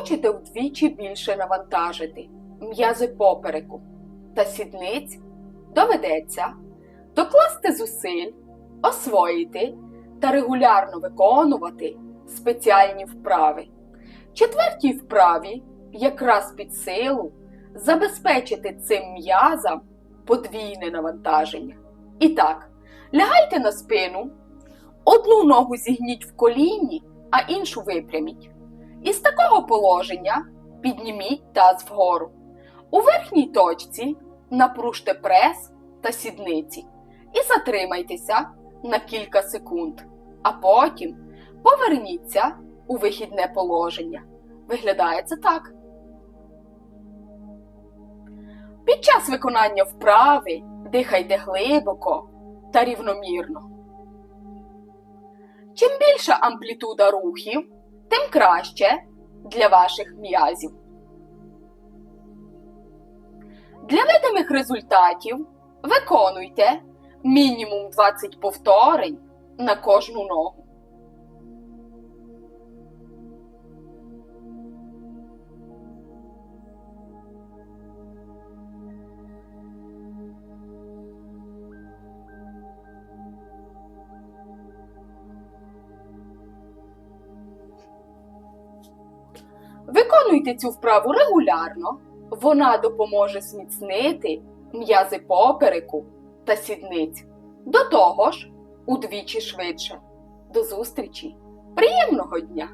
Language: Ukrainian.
Хочете вдвічі більше навантажити м'язи попереку та сідниць, доведеться докласти зусиль, освоїти та регулярно виконувати спеціальні вправи. Четвертій вправі якраз під силу забезпечити цим м'язам подвійне навантаження. І так, лягайте на спину, одну ногу зігніть в коліні, а іншу випряміть. Із такого положення підніміть таз вгору. У верхній точці напружте прес та сідниці і затримайтеся на кілька секунд, а потім поверніться у вихідне положення. Виглядає це так. Під час виконання вправи дихайте глибоко та рівномірно. Чим більша амплітуда рухів, тим краще для ваших м'язів. Для видимих результатів виконуйте мінімум 20 повторень на кожну ногу. Виконуйте цю вправу регулярно. Вона допоможе зміцнити м'язи попереку та сідниць. До того ж, удвічі швидше. До зустрічі! Приємного дня!